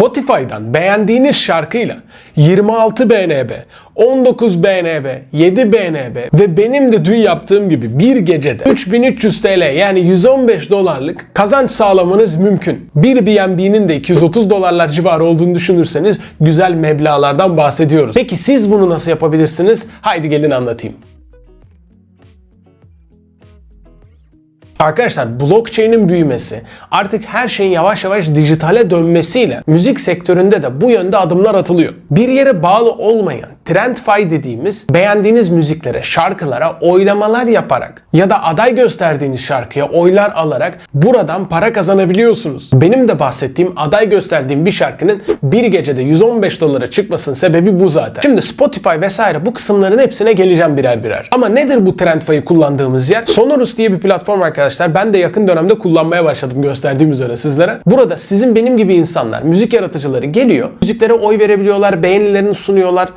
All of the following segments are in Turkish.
Spotify'dan beğendiğiniz şarkıyla 26 BNB, 19 BNB, 7 BNB ve benim de dün yaptığım gibi bir gecede 3300 TL yani 115 dolarlık kazanç sağlamanız mümkün. Bir BNB'nin de 230 dolarlar civarı olduğunu düşünürseniz güzel meblağlardan bahsediyoruz. Peki siz bunu nasıl yapabilirsiniz? Haydi gelin anlatayım. Arkadaşlar blockchain'in büyümesi, artık her şeyin yavaş yavaş dijitale dönmesiyle müzik sektöründe de bu yönde adımlar atılıyor. Bir yere bağlı olmayan TrendFi dediğimiz beğendiğiniz müziklere, şarkılara oylamalar yaparak ya da aday gösterdiğiniz şarkıya oylar alarak buradan para kazanabiliyorsunuz. Benim de bahsettiğim aday gösterdiğim bir şarkının bir gecede 115 dolara çıkmasının sebebi bu zaten. Şimdi Spotify vesaire bu kısımların hepsine geleceğim birer birer. Ama nedir bu TrendFi'yi kullandığımız yer? Sonorous diye bir platform arkadaşlar. Ben de yakın dönemde kullanmaya başladım gösterdiğim üzere sizlere. Burada sizin benim gibi insanlar, müzik yaratıcıları geliyor. Müziklere oy verebiliyorlar, beğenilerini sunuyorlar.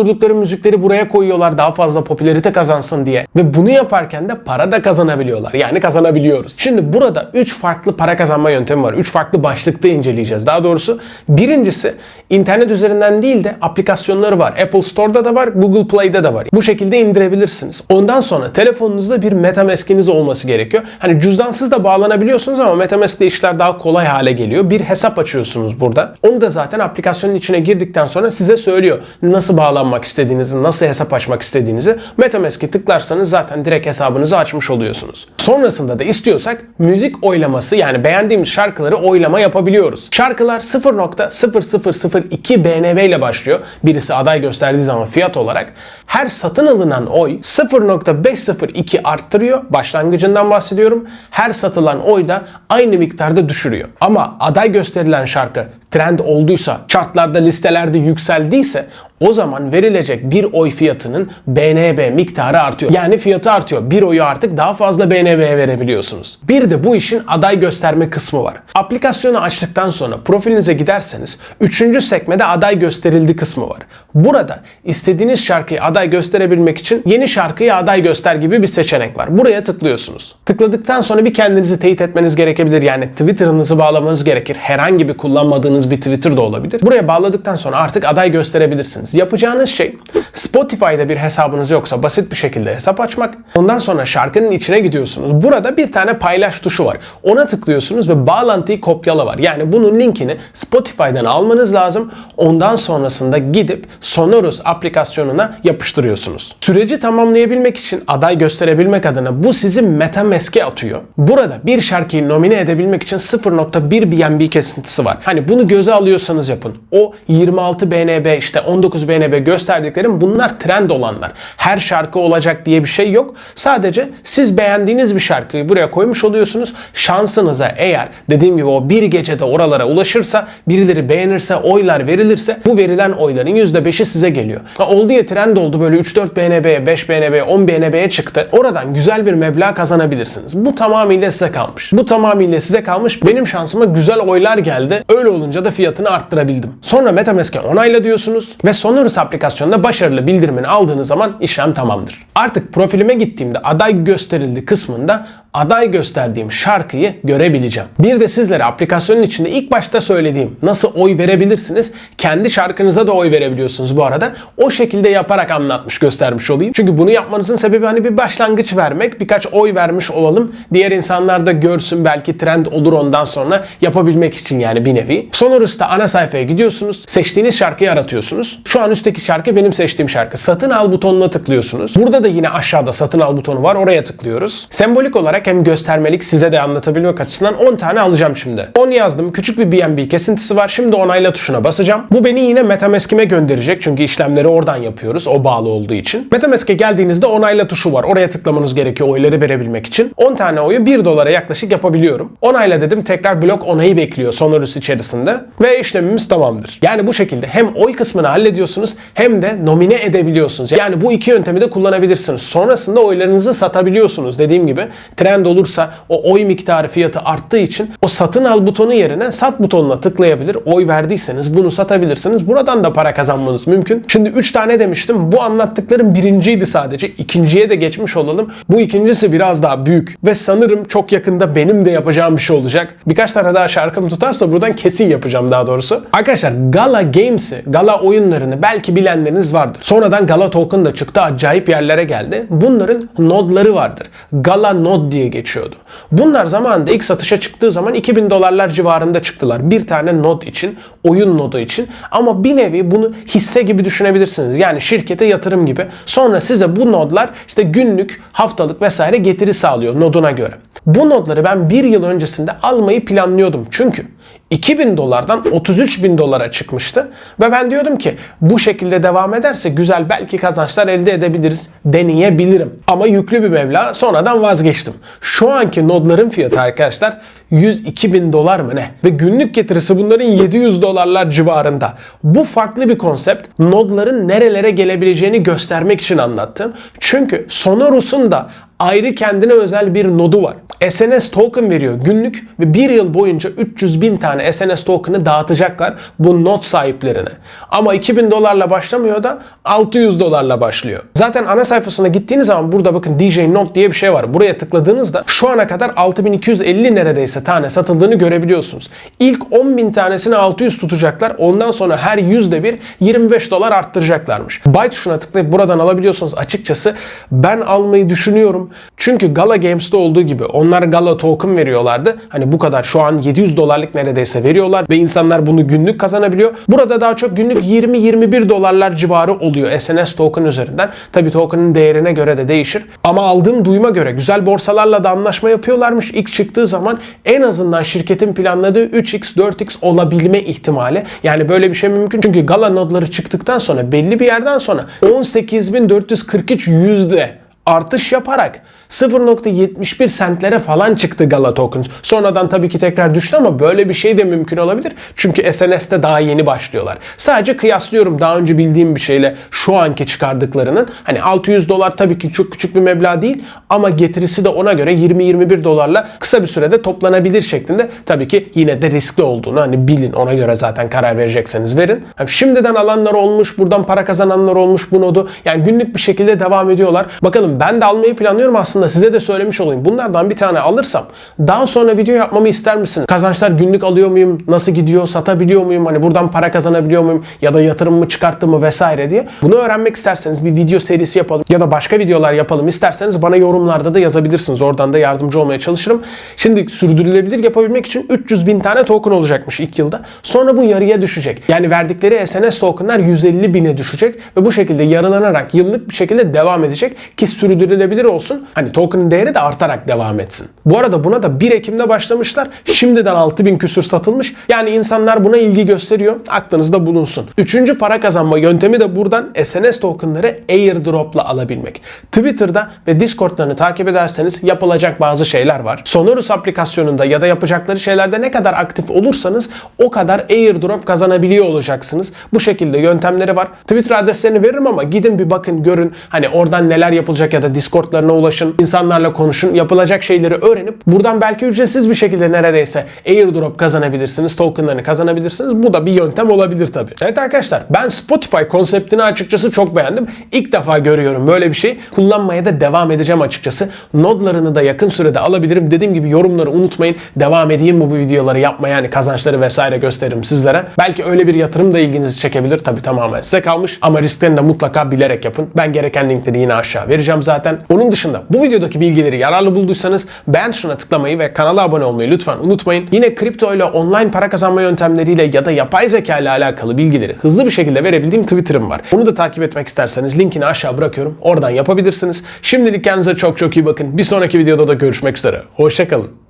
Oluşturdukları müzikleri buraya koyuyorlar daha fazla popülerite kazansın diye. Ve bunu yaparken de para da kazanabiliyorlar. Yani kazanabiliyoruz. Şimdi burada 3 farklı para kazanma yöntemi var. 3 farklı başlıkta inceleyeceğiz. Daha doğrusu birincisi internet üzerinden değil de aplikasyonları var. Apple Store'da da var, Google Play'de de var. Bu şekilde indirebilirsiniz. Ondan sonra telefonunuzda bir MetaMask'iniz olması gerekiyor. Hani cüzdansız da bağlanabiliyorsunuz ama MetaMask'te işler daha kolay hale geliyor. Bir hesap açıyorsunuz burada. Onu da zaten aplikasyonun içine girdikten sonra size söylüyor. Nasıl bağlanmak istediğinizi, nasıl hesap açmak istediğinizi. MetaMask'e tıklarsanız zaten direkt hesabınızı açmış oluyorsunuz. Sonrasında da istiyorsak müzik oylaması yani beğendiğimiz şarkıları oylama yapabiliyoruz. Şarkılar 0.0002 BNB ile başlıyor. Birisi aday gösterdiği zaman fiyat olarak. Her satın alınan oy 0.502 arttırıyor. Başlangıcından bahsediyorum. Her satılan oy da aynı miktarda düşürüyor. Ama aday gösterilen şarkı trend olduysa, chartlarda, listelerde yükseldiyse o zaman verilecek bir oy fiyatının BNB miktarı artıyor. Yani fiyatı artıyor. Bir oyu artık daha fazla BNB'ye verebiliyorsunuz. Bir de bu işin aday gösterme kısmı var. Aplikasyonu açtıktan sonra profilinize giderseniz 3. sekmede aday gösterildi kısmı var. Burada istediğiniz şarkıyı aday gösterebilmek için yeni şarkıyı aday göster gibi bir seçenek var. Buraya tıklıyorsunuz. Tıkladıktan sonra bir kendinizi teyit etmeniz gerekebilir. Yani Twitter'ınızı bağlamanız gerekir. Herhangi bir kullanmadığınız bir Twitter da olabilir. Buraya bağladıktan sonra artık aday gösterebilirsiniz. Yapacağınız şey Spotify'da bir hesabınız yoksa basit bir şekilde hesap açmak. Ondan sonra şarkının içine gidiyorsunuz. Burada bir tane paylaş tuşu var. Ona tıklıyorsunuz ve bağlantıyı kopyala var. Yani bunun linkini Spotify'dan almanız lazım. Ondan sonrasında gidip Sonorous aplikasyonuna yapıştırıyorsunuz. Süreci tamamlayabilmek için aday gösterebilmek adına bu sizi MetaMask'e atıyor. Burada bir şarkıyı nomine edebilmek için 0.1 BNB kesintisi var. Hani bunu göze alıyorsanız yapın. O 26 BNB işte 19 BNB gösterdiklerim bunlar trend olanlar. Her şarkı olacak diye bir şey yok. Sadece siz beğendiğiniz bir şarkıyı buraya koymuş oluyorsunuz. Şansınıza eğer dediğim gibi o bir gecede oralara ulaşırsa, birileri beğenirse, oylar verilirse bu verilen oyların %5'i size geliyor. Ha, oldu ya trend oldu böyle 3-4 BNB'ye, 5 BNB'ye, 10 BNB'ye çıktı. Oradan güzel bir meblağ kazanabilirsiniz. Bu tamamıyla size kalmış. Bu tamamıyla size kalmış. Benim şansıma güzel oylar geldi. Öyle olunca da fiyatını arttırabildim. Sonra MetaMask'e onayla diyorsunuz ve Sonorous aplikasyonunda başarılı bildirimini aldığınız zaman işlem tamamdır. Artık profilime gittiğimde aday gösterildi kısmında aday gösterdiğim şarkıyı görebileceğim. Bir de sizlere aplikasyonun içinde ilk başta söylediğim nasıl oy verebilirsiniz? Kendi şarkınıza da oy verebiliyorsunuz bu arada. O şekilde yaparak anlatmış göstermiş olayım. Çünkü bunu yapmanızın sebebi hani bir başlangıç vermek, birkaç oy vermiş olalım. Diğer insanlar da görsün belki trend olur ondan sonra yapabilmek için yani bir nevi. Sonorus'ta ana sayfaya gidiyorsunuz. Seçtiğiniz şarkıyı aratıyorsunuz. Şu an üstteki şarkı benim seçtiğim şarkı. Satın al butonuna tıklıyorsunuz. Burada da yine aşağıda satın al butonu var. Oraya tıklıyoruz. Sembolik olarak hem göstermelik size de anlatabilmek açısından 10 tane alacağım şimdi. 10 yazdım. Küçük bir BNB kesintisi var. Şimdi onayla tuşuna basacağım. Bu beni yine MetaMask'ime gönderecek. Çünkü işlemleri oradan yapıyoruz. O bağlı olduğu için. MetaMask'e geldiğinizde onayla tuşu var. Oraya tıklamanız gerekiyor oyları verebilmek için. 10 tane oyu 1 dolara yaklaşık yapabiliyorum. Onayla dedim. Tekrar blok onayı bekliyor Sonorous içerisinde. Ve işlemimiz tamamdır. Yani bu şekilde hem oy kısmını hallediyorsunuz hem de nomine edebiliyorsunuz. Yani bu iki yöntemi de kullanabilirsiniz. Sonrasında oylarınızı satabiliyorsunuz. Dediğim gibi trend trend olursa o oy miktarı fiyatı arttığı için o satın al butonu yerine sat butonuna tıklayabilir. Oy verdiyseniz bunu satabilirsiniz. Buradan da para kazanmanız mümkün. Şimdi 3 tane demiştim. Bu anlattıklarım birinciydi sadece. İkinciye de geçmiş olalım. Bu ikincisi biraz daha büyük. Ve sanırım çok yakında benim de yapacağım bir şey olacak. Birkaç tane daha şarkım tutarsa buradan kesin yapacağım daha doğrusu. Arkadaşlar Gala Games'i, Gala oyunlarını belki bilenleriniz vardır. Sonradan Gala Token da çıktı. Acayip yerlere geldi. Bunların nodları vardır. Gala Nod diye geçiyordu. Bunlar zamanında ilk satışa çıktığı zaman 2000 dolarlar civarında çıktılar. Bir tane nod için, oyun nodu için. Ama bir nevi bunu hisse gibi düşünebilirsiniz. Yani şirkete yatırım gibi. Sonra size bu nodlar işte günlük, haftalık vesaire getiri sağlıyor noduna göre. Bu nodları ben bir yıl öncesinde almayı planlıyordum. Çünkü 2000 dolardan 33 bin dolara çıkmıştı. Ve ben diyordum ki bu şekilde devam ederse güzel belki kazançlar elde edebiliriz, deneyebilirim. Ama yüklü bir meblağ sonradan vazgeçtim. Şu anki nodların fiyatı arkadaşlar 102 bin dolar mı ne? Ve günlük getirisi bunların 700 dolarlar civarında. Bu farklı bir konsept. Nodların nerelere gelebileceğini göstermek için anlattım. Çünkü Sonorus'un da ayrı kendine özel bir nodu var. SNS token veriyor günlük ve bir yıl boyunca 300 bin tane SNS token'ı dağıtacaklar bu not sahiplerine. Ama 2000 dolarla başlamıyor da 600 dolarla başlıyor. Zaten ana sayfasına gittiğiniz zaman burada bakın DJ Note diye bir şey var. Buraya tıkladığınızda şu ana kadar 6250 neredeyse tane satıldığını görebiliyorsunuz. İlk 10 bin tanesini 600 tutacaklar. Ondan sonra her yüzde bir 25 dolar arttıracaklarmış. Buy tuşuna tıklayıp buradan alabiliyorsunuz. Açıkçası ben almayı düşünüyorum. Çünkü Gala Games'te olduğu gibi onlar Gala token veriyorlardı. Hani bu kadar şu an 700 dolarlık neredeyse veriyorlar ve insanlar bunu günlük kazanabiliyor. Burada daha çok günlük 20-21 dolarlar civarı oluyor SNS token üzerinden. Tabi token'ın değerine göre de değişir. Ama aldığım duyuma göre güzel borsalarla da anlaşma yapıyorlarmış. İlk çıktığı zaman en azından şirketin planladığı 3x 4x olabilme ihtimali. Yani böyle bir şey mümkün. Çünkü Gala nodları çıktıktan sonra belli bir yerden sonra 18.443 yüzde artış yaparak 0.71 sentlere falan çıktı Gala Tokens. Sonradan tabii ki tekrar düştü ama böyle bir şey de mümkün olabilir. Çünkü SNS'te daha yeni başlıyorlar. Sadece kıyaslıyorum daha önce bildiğim bir şeyle şu anki çıkardıklarının. Hani 600 dolar tabii ki çok küçük bir meblağ değil ama getirisi de ona göre 20-21 dolarla kısa bir sürede toplanabilir şeklinde. Tabii ki yine de riskli olduğunu hani bilin ona göre zaten karar verecekseniz verin. Yani şimdiden alanlar olmuş, buradan para kazananlar olmuş bu nodu. Yani günlük bir şekilde devam ediyorlar. Bakalım ben de almayı planlıyorum aslında size de söylemiş olayım. Bunlardan bir tane alırsam daha sonra video yapmamı ister misin? Kazançlar günlük alıyor muyum? Nasıl gidiyor? Satabiliyor muyum? Hani buradan para kazanabiliyor muyum? Ya da yatırım mı çıkarttım mı vesaire diye. Bunu öğrenmek isterseniz bir video serisi yapalım ya da başka videolar yapalım isterseniz bana yorumlarda da yazabilirsiniz. Oradan da yardımcı olmaya çalışırım. Şimdi sürdürülebilir yapabilmek için 300 bin tane token olacakmış ilk yılda. Sonra bu yarıya düşecek. Yani verdikleri SNS tokenlar 150 bine düşecek ve bu şekilde yarılanarak yıllık bir şekilde devam edecek ki sürdürülebilir olsun. Hani token'ın değeri de artarak devam etsin. Bu arada buna da 1 Ekim'de başlamışlar. Şimdiden 6000 küsür satılmış. Yani insanlar buna ilgi gösteriyor. Aklınızda bulunsun. Üçüncü para kazanma yöntemi de buradan SNS tokenları airdrop'la alabilmek. Twitter'da ve Discord'larını takip ederseniz yapılacak bazı şeyler var. Sonorus aplikasyonunda ya da yapacakları şeylerde ne kadar aktif olursanız o kadar airdrop kazanabiliyor olacaksınız. Bu şekilde yöntemleri var. Twitter adreslerini veririm ama gidin bir bakın görün. Hani oradan neler yapılacak ya da Discord'larına ulaşın. İnsanlarla konuşun. Yapılacak şeyleri öğrenip buradan belki ücretsiz bir şekilde neredeyse airdrop kazanabilirsiniz. Tokenlarını kazanabilirsiniz. Bu da bir yöntem olabilir tabii. Evet arkadaşlar ben Spotify konseptini açıkçası çok beğendim. İlk defa görüyorum böyle bir şey. Kullanmaya da devam edeceğim açıkçası. Nodlarını da yakın sürede alabilirim. Dediğim gibi yorumları unutmayın. Devam edeyim bu videoları yapmaya yani kazançları vesaire gösteririm sizlere. Belki öyle bir yatırım da ilginizi çekebilir. Tabii tamamen size kalmış. Ama risklerini de mutlaka bilerek yapın. Ben gereken linkleri yine aşağı vereceğim zaten. Onun dışında bu videodaki bilgileri yararlı bulduysanız beğen tuşuna tıklamayı ve kanala abone olmayı lütfen unutmayın. Yine kripto ile online para kazanma yöntemleriyle ya da yapay zeka ile alakalı bilgileri hızlı bir şekilde verebildiğim Twitter'ım var. Onu da takip etmek isterseniz linkini aşağı bırakıyorum. Oradan yapabilirsiniz. Şimdilik kendinize çok çok iyi bakın. Bir sonraki videoda da görüşmek üzere. Hoşçakalın.